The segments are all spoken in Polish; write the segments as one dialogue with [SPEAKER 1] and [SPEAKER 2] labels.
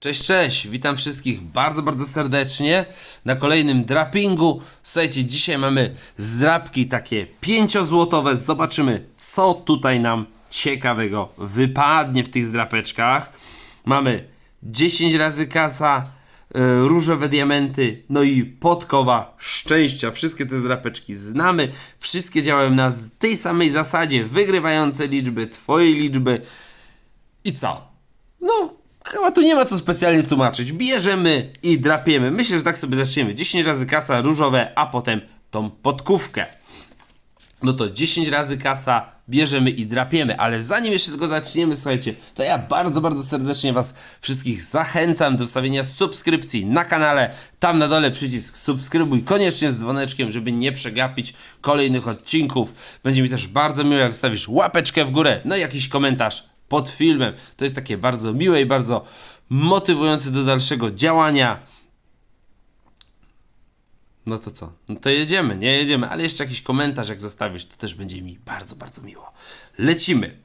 [SPEAKER 1] Cześć, cześć, witam wszystkich bardzo, bardzo serdecznie na kolejnym drapingu. Słuchajcie, dzisiaj mamy zdrapki takie 5-złotowe. Zobaczymy, co tutaj nam ciekawego wypadnie w tych zdrapeczkach. Mamy 10 razy kasa, y, różowe diamenty, no i podkowa szczęścia. Wszystkie te zdrapeczki znamy, wszystkie działają na tej samej zasadzie, wygrywające liczby, twoje liczby. I co? No, chyba tu nie ma co specjalnie tłumaczyć. Bierzemy i drapiemy. Myślę, że tak sobie zaczniemy. 10 razy kasa różowe, a potem tą podkówkę. No to 10 razy kasa bierzemy i drapiemy, ale zanim jeszcze tego zaczniemy, słuchajcie, to ja bardzo, bardzo serdecznie Was wszystkich zachęcam do zostawienia subskrypcji na kanale. Tam na dole przycisk subskrybuj, koniecznie z dzwoneczkiem, żeby nie przegapić kolejnych odcinków. Będzie mi też bardzo miło, jak zostawisz łapeczkę w górę, no i jakiś komentarz pod filmem. To jest takie bardzo miłe i bardzo motywujące do dalszego działania. No to co? No to jedziemy, nie jedziemy, ale jeszcze jakiś komentarz jak zostawisz, to też będzie mi bardzo, bardzo miło. Lecimy.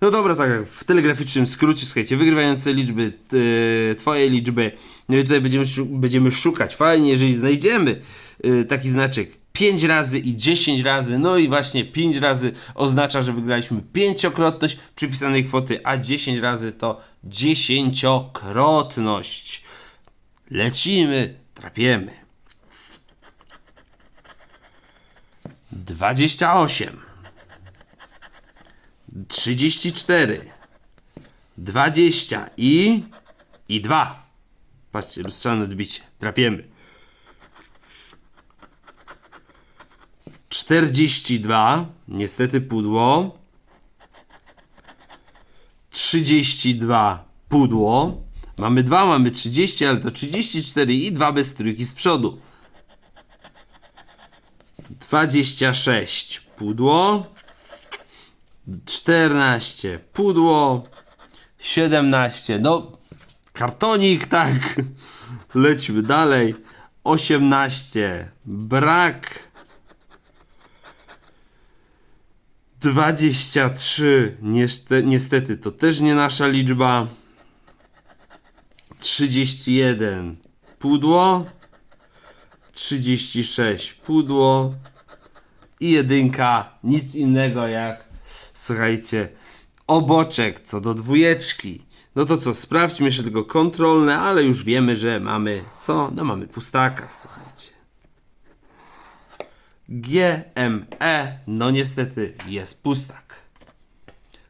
[SPEAKER 1] No dobra, tak w telegraficznym skrócie, słuchajcie, wygrywające liczby, yy, twoje liczby, no i tutaj będziemy, będziemy szukać. Fajnie, jeżeli znajdziemy yy, taki znaczek 5 razy i 10 razy, no i właśnie 5 razy oznacza, że wygraliśmy pięciokrotność przypisanej kwoty, a 10 razy to dziesięciokrotność. Lecimy, trapiemy. 28 34 20 i i 2 Patrzcie, lustrzane odbicie. Trapiemy. 42 Niestety pudło. 32 pudło. Mamy 2, mamy 30, ale to 34 i 2 bez trójki z przodu. 26 pudło, 14 pudło, 17 no kartonik tak, lećmy dalej, 18 brak, 23 niestety, niestety to też nie nasza liczba, 31 pudło, 36 pudło i jedynka, nic innego jak, słuchajcie, oboczek co do dwójeczki. No to co, sprawdźmy jeszcze tylko kontrolne, ale już wiemy, że mamy co? No mamy pustaka, słuchajcie. GME, no niestety jest pustak.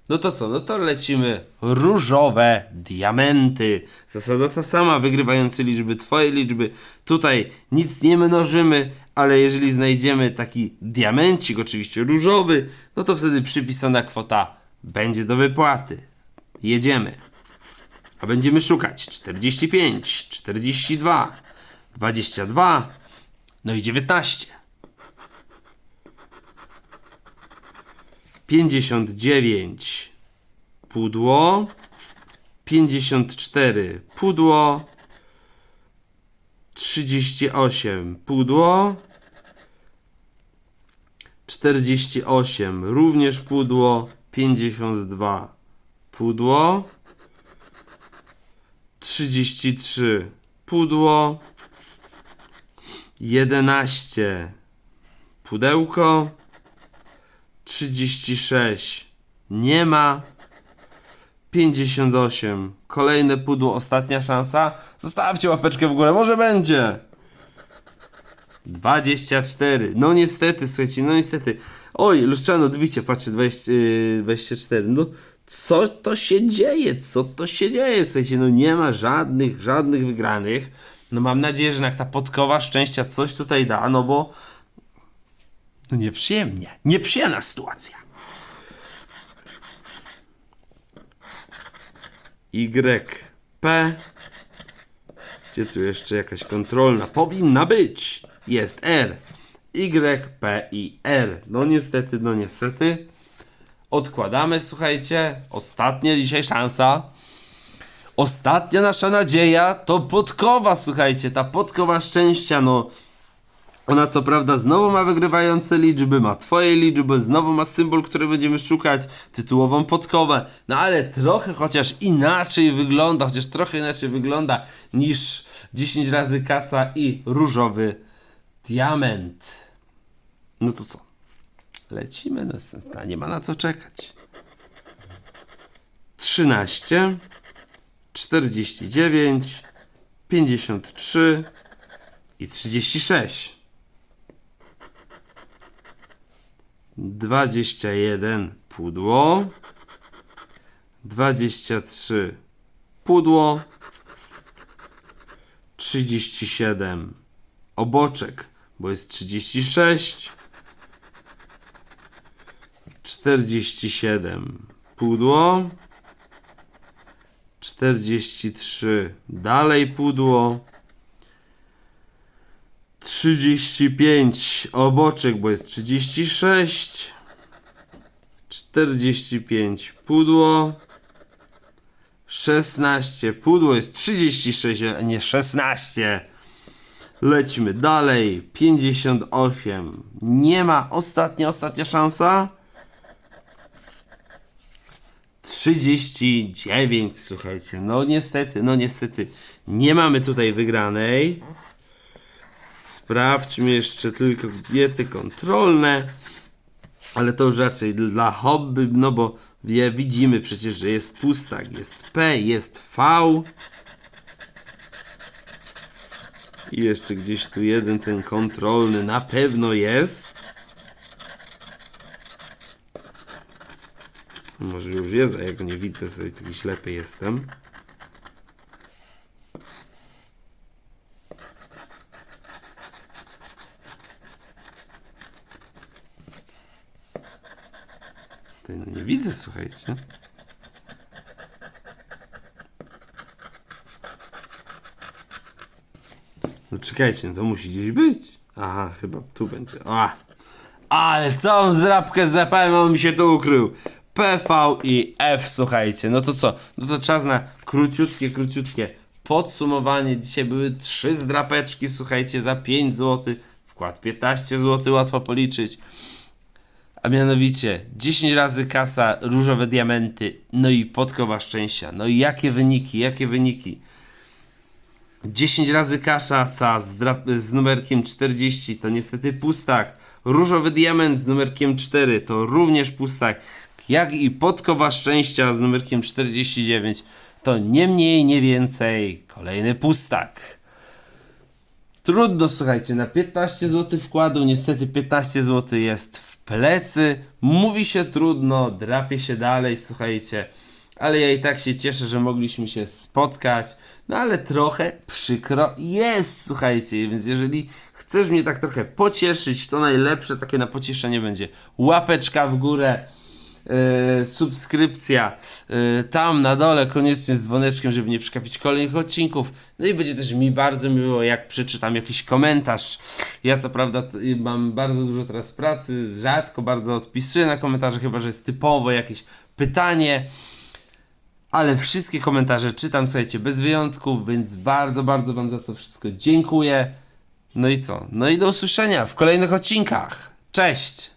[SPEAKER 1] No to co, no to lecimy różowe diamenty. Zasada ta sama, wygrywający liczby, twoje liczby. Tutaj nic nie mnożymy, ale jeżeli znajdziemy taki diamencik, oczywiście różowy, no to wtedy przypisana kwota będzie do wypłaty. Jedziemy. A będziemy szukać 45, 42, 22, no i 19. 59 pudło, 54 pudło, 38 pudło, 48 również pudło, 52 pudło, 33 pudło, 11 pudełko, 36 nie ma. 58 kolejne pudło, ostatnia szansa. Zostawcie łapeczkę w górę, może będzie. 24. No niestety, słuchajcie, no niestety. Oj, lustrzane odbicie, patrzcie, 20, yy, 24. No co to się dzieje? Co to się dzieje? Słuchajcie, no nie ma żadnych, żadnych wygranych. No mam nadzieję, że jak ta podkowa szczęścia coś tutaj da, no bo no nieprzyjemnie. Nieprzyjemna sytuacja. Y, P. Gdzie tu jeszcze jakaś kontrolna powinna być? Jest R. Y, P i R. No niestety, no niestety. Odkładamy, słuchajcie. Ostatnia dzisiaj szansa. Ostatnia nasza nadzieja to podkowa, słuchajcie. Ta podkowa szczęścia, no Ona co prawda znowu ma wygrywające liczby, ma twoje liczby, znowu ma symbol, który będziemy szukać, tytułową podkowę, no ale trochę chociaż inaczej wygląda, chociaż trochę inaczej wygląda niż 10 razy kasa i różowy diament. No to co? Lecimy, no, a nie ma na co czekać. 13, 49, 53 i 36. 21 pudło. 23 pudło. 37 oboczek, bo jest 36. 47 pudło. 43 dalej pudło. 35 oboczek, bo jest 36. 45 pudło. 16 pudło jest 36, a nie 16. Lecimy dalej. 58. Nie ma. Ostatnia, ostatnia szansa. 39, słuchajcie. No niestety, no niestety. Nie mamy tutaj wygranej. Sprawdźmy jeszcze tylko diety kontrolne. Ale to już raczej dla hobby, no bo wie, widzimy przecież, że jest pustak, jest P, jest V. I jeszcze gdzieś tu jeden ten kontrolny na pewno jest. Może już jest, a ja go nie widzę, sobie taki ślepy jestem. Tutaj no nie widzę, słuchajcie. No czekajcie, no to musi gdzieś być. Aha, chyba tu będzie. A, ale całą zrabkę zdrapałem, a on mi się tu ukrył. PV i F, słuchajcie. No to co? No to czas na króciutkie, króciutkie podsumowanie. Dzisiaj były trzy zdrapeczki, słuchajcie, za 5 zł. Wkład 15 zł, łatwo policzyć. A mianowicie 10 razy kasa, różowe diamenty, no i podkowa szczęścia. No i jakie wyniki, jakie wyniki? 10 razy kasza sa z, z numerkiem 40 to niestety pustak. Różowy diament z numerkiem 4 to również pustak. Jak i podkowa szczęścia z numerkiem 49 to nie mniej, nie więcej kolejny pustak. Trudno, słuchajcie, na 15 zł wkładu, niestety 15 zł jest plecy. Mówi się trudno, drapie się dalej, słuchajcie. Ale ja i tak się cieszę, że mogliśmy się spotkać. No ale trochę przykro jest, słuchajcie. Więc jeżeli chcesz mnie tak trochę pocieszyć, to najlepsze takie na pocieszenie będzie łapeczka w górę. Yy, subskrypcja yy, tam na dole koniecznie z dzwoneczkiem, żeby nie przegapić kolejnych odcinków. No i będzie też mi bardzo miło, jak przeczytam jakiś komentarz. Ja co prawda y, mam bardzo dużo teraz pracy, rzadko bardzo odpisuję na komentarze, chyba że jest typowo jakieś pytanie. Ale wszystkie komentarze czytam, słuchajcie, bez wyjątków, więc bardzo, bardzo Wam za to wszystko dziękuję. No i co? No i do usłyszenia w kolejnych odcinkach. Cześć!